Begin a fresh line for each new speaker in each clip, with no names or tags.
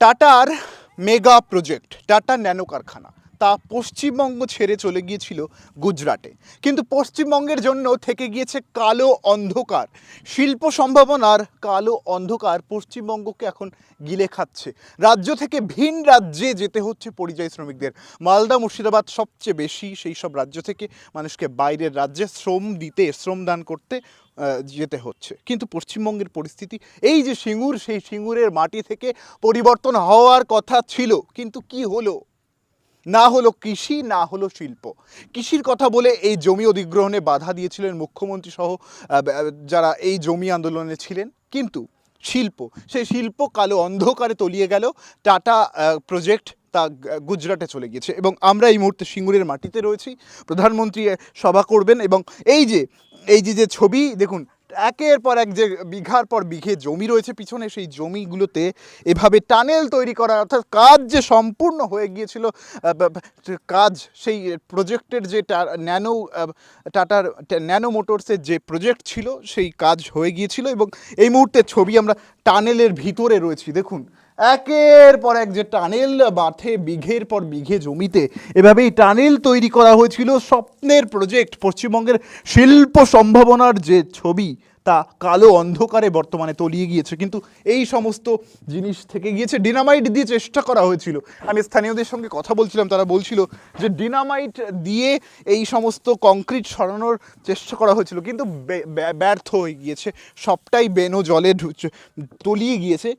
টাটার mega project tata nano কারখানা তা পশ্চিমবঙ্গ ছেড়ে চলে গিয়েছিল গুজরাটে। কিন্তু পশ্চিমবঙ্গের জন্য থেকে গিয়েছে কালো অন্ধকার। শিল্প সম্ভাবনার কালো অন্ধকার পশ্চিমবঙ্গকে এখন গিলে খাচ্ছে। রাজ্য থেকে ভিন রাজ্যে যেতে হচ্ছে পরিযায়ী শ্রমিকদের। মালদা, মুর্শিদাবাদ সবচেয়ে বেশি সেই সব রাজ্য থেকে মানুষকে বাইরের রাজ্যে শ্রম দিতে শ্রমদান করতে যেতে হচ্ছে। কিন্তু পশ্চিমবঙ্গের পরিস্থিতি এই যে সিঙ্গুর, সেই সিঙ্গুরের মাটি থেকে পরিবর্তন হওয়ার কথা ছিল, কিন্তু কি হলো? না হলো কৃষি, না হলো শিল্প। কৃষির কথা বলে এই জমি অধিগ্রহণে বাধা দিয়েছিলেন মুখ্যমন্ত্রী সহ যারা এই জমি আন্দোলনে ছিলেন। কিন্তু শিল্প, সেই শিল্প কালো অন্ধকারে তলিয়ে গেল। টাটা প্রজেক্ট তা গুজরাটে চলে গিয়েছে এবং আমরা এই মুহূর্তে সিঙ্গুরের মাটিতে রয়েছি। প্রধানমন্ত্রী সভা করবেন এবং এই যে এই যে যে ছবি, দেখুন একের পর এক যে বিঘার পর বিঘে জমি রয়েছে পিছনে, সেই জমিগুলোতে এভাবে টানেল তৈরি করা, অর্থাৎ কাজ যে সম্পূর্ণ হয়ে গিয়েছিল কাজ, সেই প্রজেক্টের যে ন্যানো টাটার ন্যানো মোটরসের যে প্রজেক্ট ছিল, সেই কাজ হয়ে গিয়েছিল এবং এই মুহূর্তে ছবি আমরা টানেলের ভিতরে রয়েছি। দেখুন একের পর এক যে টানেল মাঠে বিঘের পর বিঘে জমিতে, এভাবেই টানেল তৈরি করা হয়েছিল। স্বপ্নের প্রজেক্ট পশ্চিমবঙ্গের শিল্প সম্ভাবনার যে ছবি, তা কালো অন্ধকারে বর্তমানে তলিয়ে গিয়েছে। কিন্তু এই সমস্ত জিনিস থেকে গিয়েছে ডিনামাইট দিয়ে চেষ্টা করা হয়েছিল। আমি স্থানীয়দের সঙ্গে কথা বলছিলাম, তারা বলছিল যে ডিনামাইট দিয়ে এই সমস্ত কংক্রিট সরানোর চেষ্টা করা হয়েছিল। কিন্তু ব্যর্থ হয়ে গিয়েছে। সবটাই বেনো জলে তলিয়ে গিয়েছে।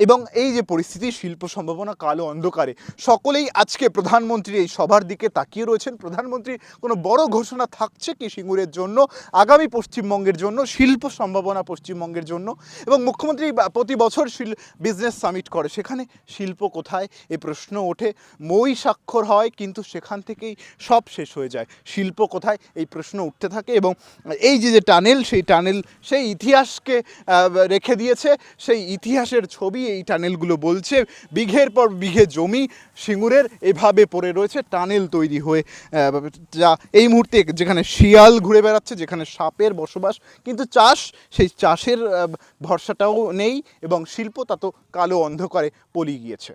এবং এই যে পরিস্থিতি, শিল্প সম্ভাবনা কালো অন্ধকারে, সকলেই আজকে প্রধানমন্ত্রী এই সভার দিকে তাকিয়ে রয়েছেন। প্রধানমন্ত্রী কোনো বড় ঘোষণা থাকছে কি সিঙ্গুরের জন্য, আগামী পশ্চিমবঙ্গের জন্য, শিল্প সম্ভাবনা পশ্চিমবঙ্গের জন্য? এবং মুখ্যমন্ত্রী প্রতি বছর শিল, বিজনেস সামিট করে, সেখানে শিল্প কোথায়? এ প্রশ্ন ওঠে। মই স্বাক্ষর হয়, কিন্তু সেখান থেকেই সব শেষ হয়ে যায়। শিল্প কোথায়? এই প্রশ্ন উঠতে থাকে এবং এই যে যে টানেল, সেই টানেল, সেই ইতিহাসকে রেখে দিয়েছে। সেই ইতিহাসের ছবি এই টানেলগুলো বলছে, বিঘের পর বিঘে জমি সিঙ্গুরের এভাবে পড়ে রয়েছে, টানেল তৈরি হয়ে যা এই মুহূর্তে যেখানে শিয়াল ঘুরে বেড়াচ্ছে, যেখানে সাপের বসবাস, কিন্তু চাষ, সেই চাষের ভরসাটাও নেই এবং শিল্প তা তো কালো অন্ধকারে পলি গিয়েছে।